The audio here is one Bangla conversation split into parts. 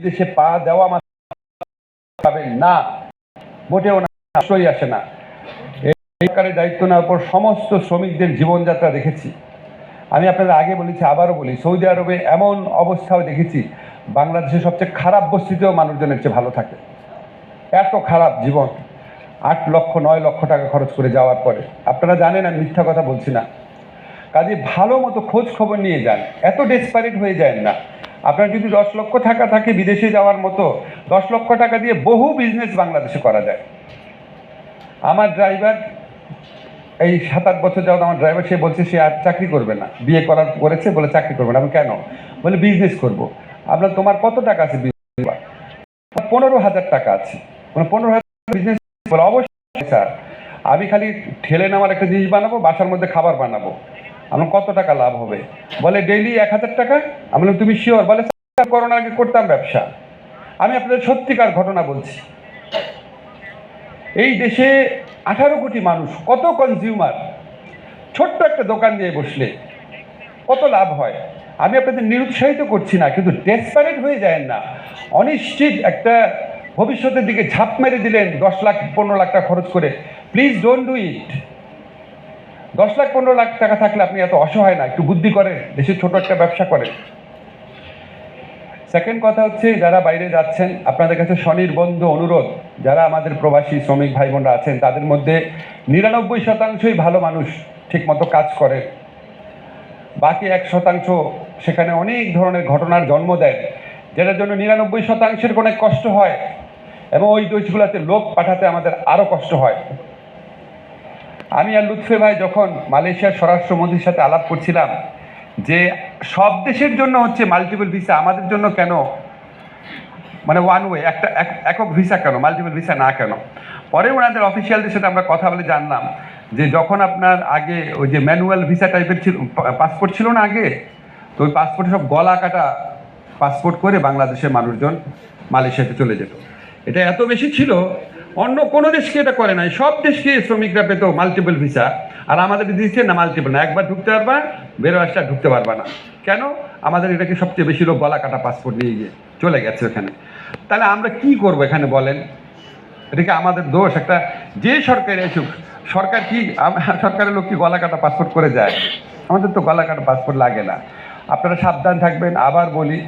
বিদেশে পা দেওয়া পাবেন না, মোটেও না আশ্রয় আসে না। সরকারের দায়িত্ব নেওয়ার পর সমস্ত শ্রমিকদের জীবনযাত্রা দেখেছি। আমি আপনাদের আগে বলেছি, আবারও বলি, সৌদি আরবে এমন অবস্থাও দেখেছি বাংলাদেশের সবচেয়ে খারাপ বস্তিতেও মানুষজনের চেয়ে ভালো থাকে। এত খারাপ জীবন, আট লক্ষ, নয় লক্ষ টাকা খরচ করে যাওয়ার পরে। আপনারা জানেন, আমি মিথ্যা কথা বলছি না। কাজে ভালো মতো খোঁজ খবর নিয়ে যান। এত ডেসপারেট হয়ে যায় না। আপনার যদি দশ লক্ষ টাকা থাকে বিদেশে যাওয়ার মতো, দশ লক্ষ টাকা দিয়ে বহু বিজনেস বাংলাদেশে করা যায়। আমার ড্রাইভার এই সাত আট বছর যাওয়া আমার ড্রাইভার সে বলছে সে আর চাকরি করবে না। বিয়ে করার করেছে, বলে চাকরি করবে না। আমি কেন? বলে বিজনেস করব। আপনার তোমার কত টাকা আছে পনেরো হাজার টাকা আছে। মানে পনেরো হাজার বিজনেস বলে অবশ্যই, স্যার। আমি খালি ঠেলে নেওয়ার একটা জিনিস বানাবো, বাসার মধ্যে খাবার বানাবো। আমার কত টাকা লাভ হবে? বলে ডেইলি এক হাজার টাকা? আমি বললাম তুমি শিওর বলে "স্যার, করোনার আগে করতাম ব্যবসা। আমি আপনাদের সত্যিকার ঘটনা বলছি। এই দেশে আঠারো কোটি মানুষ কত কনজিউমার ছোট্ট একটা দোকান দিয়ে বসলে কত লাভ হয়? আমি আপনাদের নিরুৎসাহিত করছি না কিন্তু ডেসপারেট হয়ে যায় না। অনিশ্চিত একটা ভবিষ্যতের দিকে ঝাঁপ মেরে দিলেন দশ লাখ পনেরো লাখ টাকা খরচ করে। প্লিজ ডোন্ট ডু ইট দশ লাখ, পনেরো লাখ টাকা থাকলে আপনি এত অসহায় না, একটু বুদ্ধি করেন দেশের ছোট একটা ব্যবসা করেন সেকেন্ড কথা হচ্ছে, যারা বাইরে যাচ্ছেন, আপনাদের কাছে স্বনির্বন্ধ অনুরোধ, যারা আমাদের প্রবাসী শ্রমিক ভাই বোনরা আছেন, তাদের মধ্যে নিরানব্বই শতাংশই ভালো মানুষ ঠিকমতো কাজ করে। বাকি এক শতাংশ সেখানে অনেক ধরনের ঘটনার জন্ম দেয়, যেটার জন্য নিরানব্বই শতাংশের অনেক কষ্ট হয়। এবং ওই দেশগুলোতে লোক পাঠাতে আমাদের আরও কষ্ট হয়। আমি আর লুৎফে ভাই যখন মালয়েশিয়ার স্বরাষ্ট্রমন্ত্রীর সাথে আলাপ করছিলাম, যে সব দেশের জন্য হচ্ছে মাল্টিপল ভিসা আমাদের জন্য কেন? মানে ওয়ান ওয়ে একটা, এক- একক ভিসা কেন? মাল্টিপল ভিসা না কেন? পরে ওনাদের অফিসিয়ালদের সাথে আমরা কথা বলে জানলাম যে যখন আপনার আগে ওই যে ম্যানুয়াল ভিসা টাইপের ছিল পাসপোর্ট ছিল না আগে, তো ওই পাসপোর্টে সব গলা কাটা পাসপোর্ট করে বাংলাদেশের মানুষজন মালয়েশিয়াতে চলে যেত। এটা এত বেশি ছিল অন্য কোনো দেশকে এটা করে নাই। সব দেশকে শ্রমিকরা পেত মাল্টিপল ভিসা আর আমাদের দিচ্ছে না মাল্টিপল না। একবার ঢুকতে পারবা, বেরো আসলে ঢুকতে পারবা না। কেন? আমাদের এটাকে সবচেয়ে বেশি লোক গলা কাটা পাসপোর্ট নিয়ে গিয়ে চলে গেছে ওখানে। তাহলে আমরা কি করব এখানে বলেন? এটা কি আমাদের দোষ। একটা যে সরকার এসুক, সরকার কি সরকারের লোক কি গলা কাটা পাসপোর্ট করে যায়? আমাদের তো গলা কাটা পাসপোর্ট লাগে না। আপনারা সাবধান থাকবেন। আবার বলি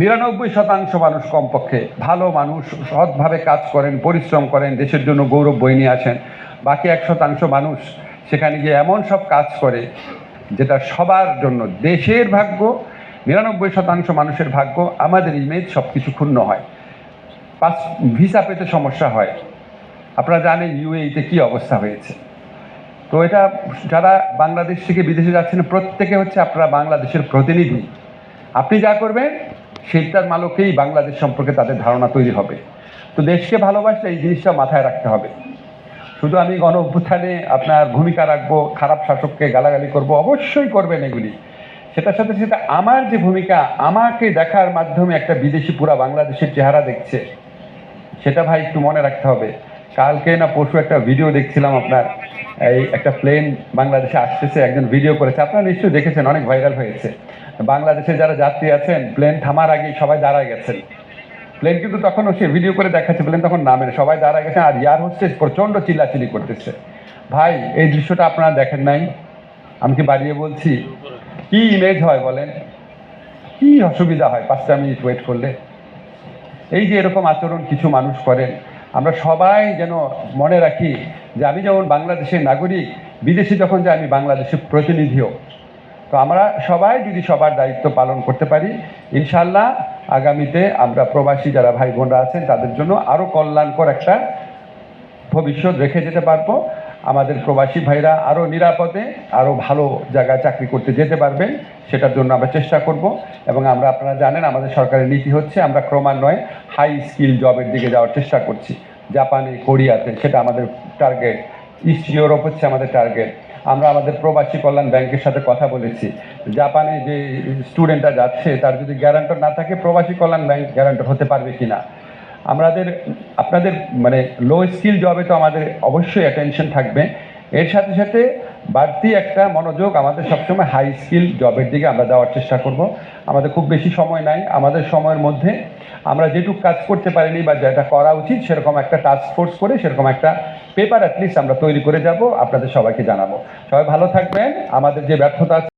নিরানব্বই শতাংশ মানুষ কমপক্ষে ভালো মানুষ, সৎভাবে কাজ করেন, পরিশ্রম করেন, দেশের জন্য গৌরব বই নিয়ে আসেন। বাকি এক শতাংশ মানুষ সেখানে গিয়ে এমন সব কাজ করে যেটা সবার জন্য দেশের ভাগ্য, নিরানব্বই শতাংশ মানুষের ভাগ্য, আমাদের ইমেজ সব কিছু ক্ষুণ্ণ হয়। পাস ভিসা পেতে সমস্যা হয়। আপনারা জানেন ইউএইতে কি অবস্থা হয়েছে। তো এটা যারা বাংলাদেশ থেকে বিদেশে যাচ্ছেন, প্রত্যেকে হচ্ছে আপনারা বাংলাদেশের প্রতিনিধি। আপনি যা করবেন সেইটার মালকেই বাংলাদেশ সম্পর্কে তাদের ধারণা তৈরি হবে। তো দেশকে ভালোবাসলে এই জিনিসটা মাথায় রাখতে হবে। শুধু আমি গণ অভ্যুত্থানে আপনার ভূমিকা রাখব, খারাপ শাসককে গালাগালি করব, অবশ্যই করবেন এগুলি। সেটার সাথে সাথে আমার যে ভূমিকা, আমাকে দেখার মাধ্যমে একটা বিদেশি পুরা বাংলাদেশের চেহারা দেখছে। সেটা ভাই একটু মনে রাখতে হবে। কালকে না পরশু একটা ভিডিও দেখছিলাম আপনার, এই একটা প্লেন বাংলাদেশে আসতেছে, একজন ভিডিও করেছে। আপনারা নিশ্চয়ই দেখেছেন, অনেক ভাইরাল হয়েছে। বাংলাদেশে যারা যাত্রী আছেন প্লেন থামার আগেই সবাই দাঁড়ায় গেছেন। প্লেন কিন্তু তখনও সে ভিডিও করে দেখাচ্ছে প্লেন তখন নামে না, সবাই দাঁড়ায় গেছে আর ইয়ার হচ্ছে প্রচণ্ড চিল্লাচিল্লি করতেছে। ভাই এই দৃশ্যটা আপনারা দেখেন নাই? আমি কি বাড়িয়ে বলছি? কি ইমেজ হয় বলেন? কি অসুবিধা হয়? পাঁচটা মিনিট ওয়েট করলে। এই যে এরকম আচরণ কিছু মানুষ করেন আমরা সবাই যেন মনে রাখি যে আমি যেমন বাংলাদেশের নাগরিক বিদেশে যখন যাই আমি বাংলাদেশের প্রতিনিধিও। তো আমরা সবাই যদি সবার দায়িত্ব পালন করতে পারি, ইনশাল্লাহ আগামীতে আমরা প্রবাসী যারা ভাই বোনরা আছেন, তাদের জন্য আরও কল্যাণকর একটা ভবিষ্যৎ রেখে যেতে পারব। আমাদের প্রবাসী ভাইরা আরও নিরাপদে আরও ভালো জায়গায় চাকরি করতে যেতে পারবেন, সেটার জন্য আমরা চেষ্টা করব। এবং আমরা, আপনারা জানেন, আমাদের সরকারের নীতি হচ্ছে আমরা ক্রমান্বয়ে হাই স্কিল জবের দিকে যাওয়ার চেষ্টা করছি। জাপানে, কোরিয়াতে, সেটা আমাদের টার্গেট ইস্ট ইউরোপ হচ্ছে আমাদের টার্গেট আমরা আমাদের প্রবাসী কল্যাণ ব্যাংকের সাথে কথা বলেছি। জাপানে যে স্টুডেন্টরা যাচ্ছে, তার যদি গ্যারান্টর না থাকে, প্রবাসী কল্যাণ ব্যাংক গ্যারান্টর হতে পারবে কি না আমাদের, আপনাদের মানে লো স্কিল জবে তো আমাদের অবশ্যই অ্যাটেনশন থাকবে। এর সাথে সাথে বাড়তি একটা মনোযোগ আমাদের সবসময় হাই স্কিল জবের দিকে আমরা দেওয়ার চেষ্টা করব। আমাদের খুব বেশি সময় নাই। আমাদের সময়ের মধ্যে আমরা যেটুকু কাজ করতে পারিনি বা যেটা করা উচিত সেরকম একটা টাস্ক ফোর্স করে সেরকম একটা পেপার অ্যাটলিস্ট আমরা তৈরি করে যাব, আপনাদের সবাইকে জানাব। সবাই ভালো থাকবেন। আমাদের যে ব্যর্থতা